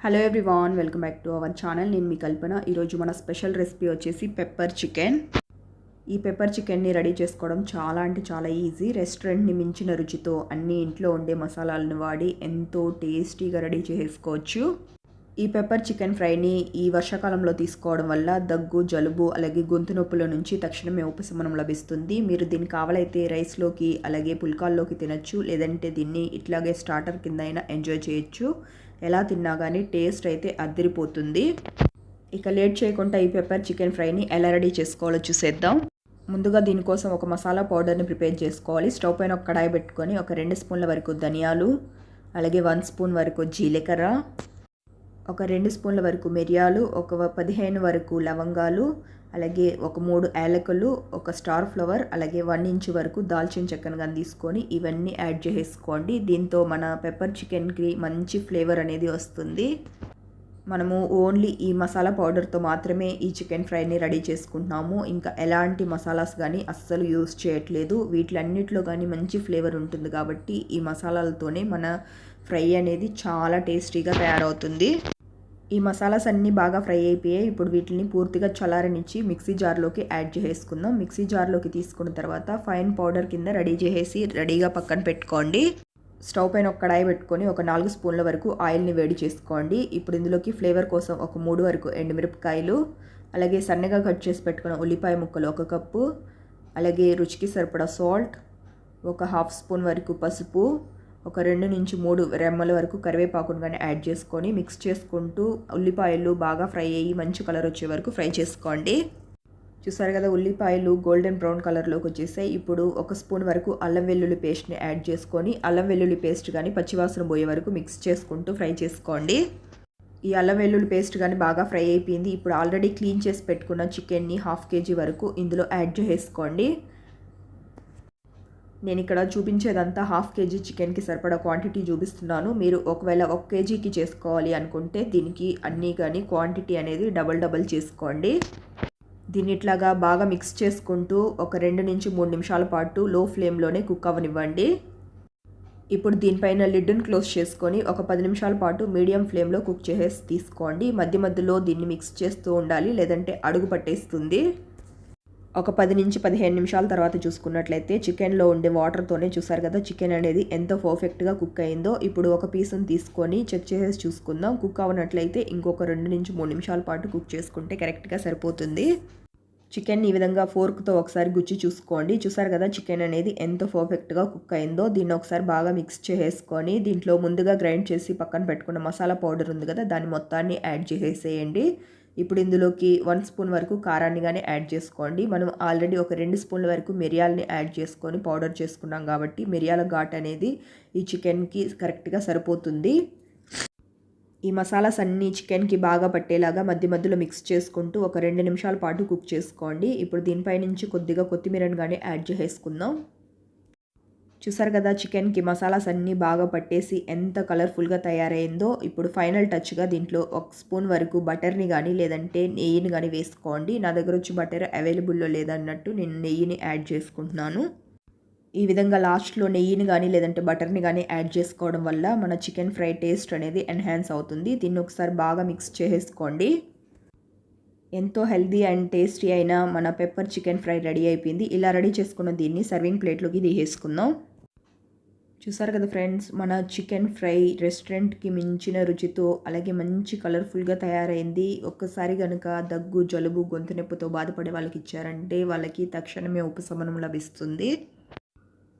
Hello everyone welcome back to our channel నేను మీ కల్పన. ఈరోజు మన స్పెషల్ రెసిపీ వచ్చేసి పెప్పర్ చికెన్. ఈ పెప్పర్ చికెన్ని రెడీ చేసుకోవడం చాలా అంటే చాలా ఈజీ. రెస్టారెంట్ని మించిన రుచితో అన్ని ఇంట్లో ఉండే మసాలాలను వాడి ఎంతో టేస్టీగా రెడీ చేసుకోవచ్చు. ఈ పెప్పర్ చికెన్ ఫ్రైని ఈ వర్షాకాలంలో తీసుకోవడం వల్ల దగ్గు జలుబు అలాగే గొంతు నొప్పుల నుంచి తక్షణమే ఉపశమనం లభిస్తుంది. మీరు దీన్ని కావాలైతే రైస్లోకి అలాగే పుల్కాల్లోకి తినచ్చు. లేదంటే దీన్ని ఇట్లాగే స్టార్టర్ కింద అయినా ఎంజాయ్ చేయొచ్చు. ఎలా తిన్నా కానీ టేస్ట్ అయితే అద్దరిపోతుంది ఇక లేట్ చేయకుండా ఈ పెప్పర్ చికెన్ ఫ్రైని ఎలా రెడీ చేసుకోవాలో చూసేద్దాం. ముందుగా దీనికోసం ఒక మసాలా పౌడర్ని ప్రిపేర్ చేసుకోవాలి. స్టవ్ పైన ఒక కడాయి పెట్టుకొని ఒక రెండు స్పూన్ల వరకు ధనియాలు అలాగే వన్ స్పూన్ వరకు జీలకర్ర ఒక రెండు స్పూన్ల వరకు మిరియాలు ఒక పదిహేను వరకు లవంగాలు అలాగే ఒక మూడు యాలకులు ఒక స్టార్ ఫ్లవర్ అలాగే వన్ ఇంచ్ వరకు దాల్చిన చెక్కను కానీ తీసుకొని ఇవన్నీ యాడ్ చేసుకోండి. దీంతో మన పెప్పర్ చికెన్కి మంచి ఫ్లేవర్ అనేది వస్తుంది. మనము ఓన్లీ ఈ మసాలా పౌడర్తో మాత్రమే ఈ చికెన్ ఫ్రైని రెడీ చేసుకుంటున్నాము. ఇంకా ఎలాంటి మసాలాస్ కానీ అస్సలు యూస్ చేయట్లేదు. వీటిలన్నిటిలో కానీ మంచి ఫ్లేవర్ ఉంటుంది కాబట్టి ఈ మసాలాలతోనే మన ఫ్రై అనేది చాలా టేస్టీగా తయారవుతుంది. ఈ మసాలాస్ అన్నీ బాగా ఫ్రై అయిపోయాయి. ఇప్పుడు వీటిని పూర్తిగా చల్లారనిచ్చి మిక్సీ జార్లోకి యాడ్ చేసుకుందాం మిక్సీ జార్లోకి తీసుకున్న తర్వాత ఫైన్ పౌడర్ కింద రెడీ చేసేసి రెడీగా పక్కన పెట్టుకోండి. స్టవ్ పైన ఒక కడాయి పెట్టుకొని ఒక నాలుగు స్పూన్ల వరకు ఆయిల్ని వేడి చేసుకోండి. ఇప్పుడు ఇందులోకి ఫ్లేవర్ కోసం ఒక మూడు వరకు ఎండుమిరపకాయలు అలాగే సన్నగా కట్ చేసి పెట్టుకున్న ఉల్లిపాయ ముక్కలు ఒక కప్పు అలాగే రుచికి సరిపడా సాల్ట్ ఒక హాఫ్ స్పూన్ వరకు పసుపు ఒక రెండు నుంచి మూడు రెమ్మల వరకు కరివేపాకును కానీ యాడ్ చేసుకొని మిక్స్ చేసుకుంటూ ఉల్లిపాయలు బాగా ఫ్రై అయ్యి మంచి కలర్ వచ్చే వరకు ఫ్రై చేసుకోండి. చూసారు కదా ఉల్లిపాయలు గోల్డెన్ బ్రౌన్ కలర్లోకి వచ్చేసాయి ఇప్పుడు ఒక స్పూన్ వరకు అల్లం వెల్లుల్లి పేస్ట్ని యాడ్ చేసుకొని అల్లం వెల్లుల్లి పేస్ట్ కానీ పచ్చివాసన పోయే వరకు మిక్స్ చేసుకుంటూ ఫ్రై చేసుకోండి. ఈ అల్లం వెల్లుల్లి పేస్ట్ కానీ బాగా ఫ్రై అయిపోయింది. ఇప్పుడు ఆల్రెడీ క్లీన్ చేసి పెట్టుకున్న చికెన్ని హాఫ్ కేజీ వరకు ఇందులో యాడ్ చేసుకోండి నేను ఇక్కడ చూపించేదంతా హాఫ్ కేజీ చికెన్కి సరిపడా క్వాంటిటీ చూపిస్తున్నాను. మీరు ఒకవేళ ఒక కేజీకి చేసుకోవాలి అనుకుంటే దీనికి అన్నీ కానీ క్వాంటిటీ అనేది డబల్ డబల్ చేసుకోండి. దీన్ని ఇట్లాగా బాగా మిక్స్ చేసుకుంటూ ఒక రెండు నుంచి మూడు నిమిషాల పాటు లో ఫ్లేమ్లోనే కుక్ అవ్వనివ్వండి ఇప్పుడు దీనిపైన లిడ్ను క్లోజ్ చేసుకొని ఒక పది నిమిషాల పాటు మీడియం ఫ్లేమ్లో కుక్ చేసేసి తీసుకోండి. మధ్య మధ్యలో దీన్ని మిక్స్ చేస్తూ ఉండాలి లేదంటే అడుగు పట్టేస్తుంది. ఒక పది నుంచి పదిహేను నిమిషాల తర్వాత చూసుకున్నట్లయితే చికెన్లో ఉండే వాటర్తోనే చూసారు కదా చికెన్ అనేది ఎంత పర్ఫెక్ట్గా కుక్ అయిందో. ఇప్పుడు ఒక పీస్ని తీసుకొని చెక్ చేసేసి చూసుకుందాం. కుక్ అవ్వనట్లయితే ఇంకొక రెండు నుంచి మూడు నిమిషాల పాటు కుక్ చేసుకుంటే కరెక్ట్గా సరిపోతుంది. చికెన్ ఈ విధంగా ఫోర్క్తో ఒకసారి గుచ్చి చూసుకోండి. చూసారు కదా చికెన్ అనేది ఎంత పర్ఫెక్ట్గా కుక్ అయిందో. దీన్ని ఒకసారి బాగా మిక్స్ చేసేసుకొని దీంట్లో ముందుగా గ్రైండ్ చేసి పక్కన పెట్టుకున్న మసాలా పౌడర్ ఉంది కదా దాన్ని మొత్తాన్ని యాడ్ చేసేసేయండి. ఇప్పుడు ఇందులోకి వన్ స్పూన్ వరకు కారాన్ని కానీ యాడ్ చేసుకోండి. మనం ఆల్రెడీ ఒక రెండు స్పూన్ల వరకు మిరియాలని యాడ్ చేసుకొని పౌడర్ చేసుకున్నాం కాబట్టి మిరియాల ఘాట్ అనేది ఈ చికెన్కి కరెక్ట్గా సరిపోతుంది. ఈ మసాలాస్ అన్నీ చికెన్కి బాగా పట్టేలాగా మధ్య మధ్యలో మిక్స్ చేసుకుంటూ ఒక రెండు నిమిషాల పాటు కుక్ చేసుకోండి. ఇప్పుడు దీనిపై నుంచి కొద్దిగా కొత్తిమీరని కానీ యాడ్ చేసుకుందాం చూసారు కదా చికెన్కి మసాలాస్ అన్నీ బాగా పట్టేసి ఎంత కలర్ఫుల్గా తయారైందో ఇప్పుడు ఫైనల్ టచ్గా దీంట్లో ఒక స్పూన్ వరకు బటర్ని కానీ లేదంటే నెయ్యిని కానీ వేసుకోండి. నా దగ్గర వచ్చి బటర్ అవైలబుల్లో లేదన్నట్టు నేను నెయ్యిని యాడ్ చేసుకుంటున్నాను. ఈ విధంగా లాస్ట్లో నెయ్యిని కానీ లేదంటే బటర్ని కానీ యాడ్ చేసుకోవడం వల్ల మన చికెన్ ఫ్రై టేస్ట్ అనేది ఎన్హాన్స్ అవుతుంది. దీన్ని ఒకసారి బాగా మిక్స్ చేసేసుకోండి. ఎంతో హెల్దీ అండ్ టేస్టీ అయిన మన పెప్పర్ చికెన్ ఫ్రై రెడీ అయిపోయింది. ఇలా రెడీ చేసుకున్న దీన్ని సర్వింగ్ ప్లేట్లోకి తీసేసుకుందాం. చూసారు కదా ఫ్రెండ్స్ మన చికెన్ ఫ్రై రెస్టారెంట్కి మించిన రుచితో అలాగే మంచి కలర్ఫుల్గా తయారైంది. ఒక్కసారి కనుక దగ్గు జలుబు గొంతు నొప్పితో బాధపడే వాళ్ళకి ఇచ్చారంటే వాళ్ళకి తక్షణమే ఉపశమనం లభిస్తుంది.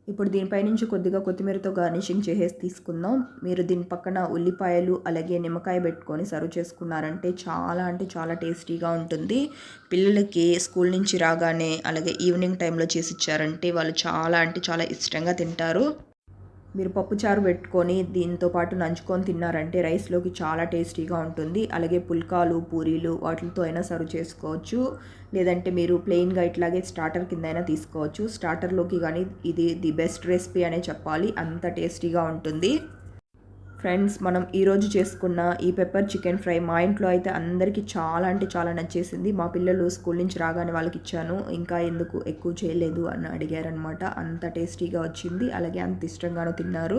ఇప్పుడు దీనిపై నుంచి కొద్దిగా కొత్తిమీరతో గార్నిషింగ్ చేసేసి తీసుకుందాం. మీరు దీని పక్కన ఉల్లిపాయలు అలాగే నిమ్మకాయ పెట్టుకొని సర్వ్ చేసుకున్నారంటే చాలా అంటే చాలా టేస్టీగా ఉంటుంది. పిల్లలకి స్కూల్ నుంచి రాగానే అలాగే ఈవినింగ్ టైంలో చేసి ఇచ్చారంటే వాళ్ళు చాలా అంటే చాలా ఇష్టంగా తింటారు. మీరు పప్పుచారు పెట్టుకొని దీంతో పాటు నంచుకొని తిన్నారంటే రైస్లోకి చాలా టేస్టీగా ఉంటుంది. అలాగే పుల్కాలు పూరీలు వాటితో అయినా సర్వ్ చేసుకోవచ్చు. లేదంటే మీరు ప్లెయిన్గా ఇట్లాగే స్టార్టర్ కింద అయినా తీసుకోవచ్చు. స్టార్టర్లోకి కానీ ఇది ది బెస్ట్ రెసిపీ అనే చెప్పాలి. అంత టేస్టీగా ఉంటుంది. ఫ్రెండ్స్ మనం ఈరోజు చేసుకున్న ఈ పెప్పర్ చికెన్ ఫ్రై మా ఇంట్లో అయితే అందరికీ చాలా అంటే చాలా నచ్చేసింది. మా పిల్లలు స్కూల్ నుంచి రాగానే వాళ్ళకి ఇచ్చాను. ఇంకా ఎందుకు ఎక్కువ చేయలేదు అని అడిగారనమాట అంత టేస్టీగా వచ్చింది. అలాగే అంత ఇష్టంగానూ తిన్నారు.